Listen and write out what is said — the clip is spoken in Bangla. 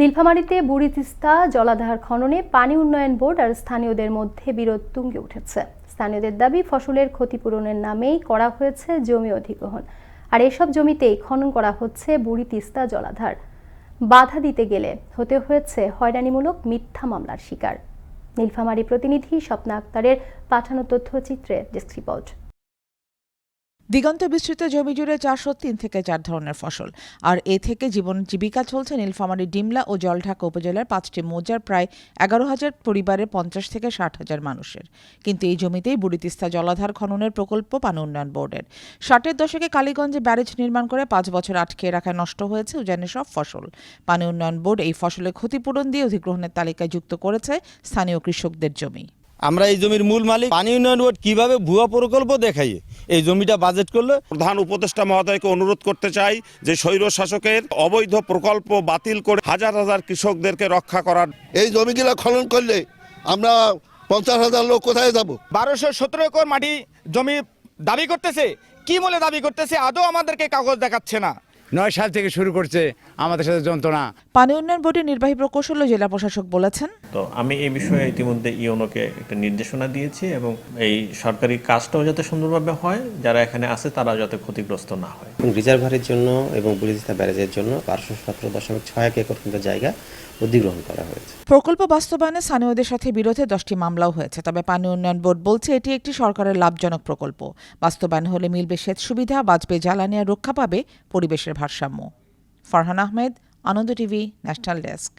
নীলফামারীতে বুড়ি তিস্তা, জলাধার খননে পানি উন্নয়ন বোর্ড আর স্থানীয়দের মধ্যে বিরোধ তুঙ্গে উঠেছে। স্থানীয়দের দাবি, ফসলের ক্ষতিপূরণের নামেই করা হয়েছে জমি অধিগ্রহণ। আর এসব জমিতেই খনন করা হচ্ছে বুড়ি তিস্তা জলাধার। বাধা দিতে গেলে হতে হয়েছে হয়রানিমূলক মিথ্যা মামলার শিকার। নীলফামারী প্রতিনিধি স্বপ্না আক্তারের পাঠানো তথ্যচিত্রে ডেস্ক রিপোর্ট। দিগন্ত বিস্তৃত জমি জুড়ে চারশো তিন থেকে চার ধরনের ফসল। আর এ থেকে জীবন জীবিকা চলছে নীলফামারী ডিমলা ও জলঢাকা উপজেলার পাঁচটি মৌজার প্রায় এগারো হাজার পরিবারের পঞ্চাশ থেকে ষাট হাজার মানুষের। কিন্তু এই জমিতেই বুড়িতিস্তা জলাধার খননের প্রকল্প পানি উন্নয়ন বোর্ডের। ষাটের দশকে কালীগঞ্জে ব্যারেজ নির্মাণ করে পাঁচ বছর আটকে রাখায় নষ্ট হয়েছে উজানের সব ফসল। পানি উন্নয়ন বোর্ড এই ফসলের ক্ষতিপূরণ দিয়ে অধিগ্রহণের তালিকায় যুক্ত করেছে স্থানীয় কৃষকদের জমি। আমরা এই জমির মূল মালিক। পানি উন্নয়ন বোর্ড কীভাবে ভুয়া প্রকল্প দেখাই এই জমিটা বাজেট করলে। প্রধান উপদেষ্টা মহোদয়কে অনুরোধ করতে চাই যে স্বৈর শাসকের অবৈধ প্রকল্প বাতিল করে হাজার হাজার কৃষকদেরকে রক্ষা করার। এই জমিগুলো খনন করলে আমরা পঞ্চাশ হাজার লোক কোথায় যাব? বারোশো সতেরো একর মাটি জমি দাবি করতেছে। কি বলে দাবি করতেছে আদৌ আমাদেরকে কাগজ দেখাচ্ছে না। নয় সাল থেকে শুরু করছে আমাদের সাথে যন্ত্রণা। পানি উন্নয়ন বোর্ডের নির্বাহী প্রকৌশল জেলা প্রশাসক বলেছেন তো আমি এই বিষয়ে ইতিমধ্যে ইওনোকে একটা নির্দেশনা দিয়েছি এবং এই সরকারি কাজটাও যাতে সুন্দরভাবে হয় যারা এখানে আছে তারা যাতে ক্ষতিগ্রস্ত না হয়। এবং রিজার্ভারের জন্য এবং বুড়িদিস্তা ব্যারেজের জন্য বারোশো সতেরো দশমিক ছয় এক একর কিন্তু জায়গা অধিগ্রহণ করা হয়েছে। প্রকল্প বাস্তবায়নে স্থানীয়দের সাথে বিরোধে দশটি মামলাও হয়েছে তবে পানি উন্নয়ন বোর্ড বলছে এটি একটি সরকারের লাভজনক প্রকল্প। বাস্তবায়ন হলে মিলবে সেচ সুবিধা বাঁচবে জ্বালানি আর রক্ষা পাবে পরিবেশের ভারসাম্য। Farhan Ahmed Anand TV national desk.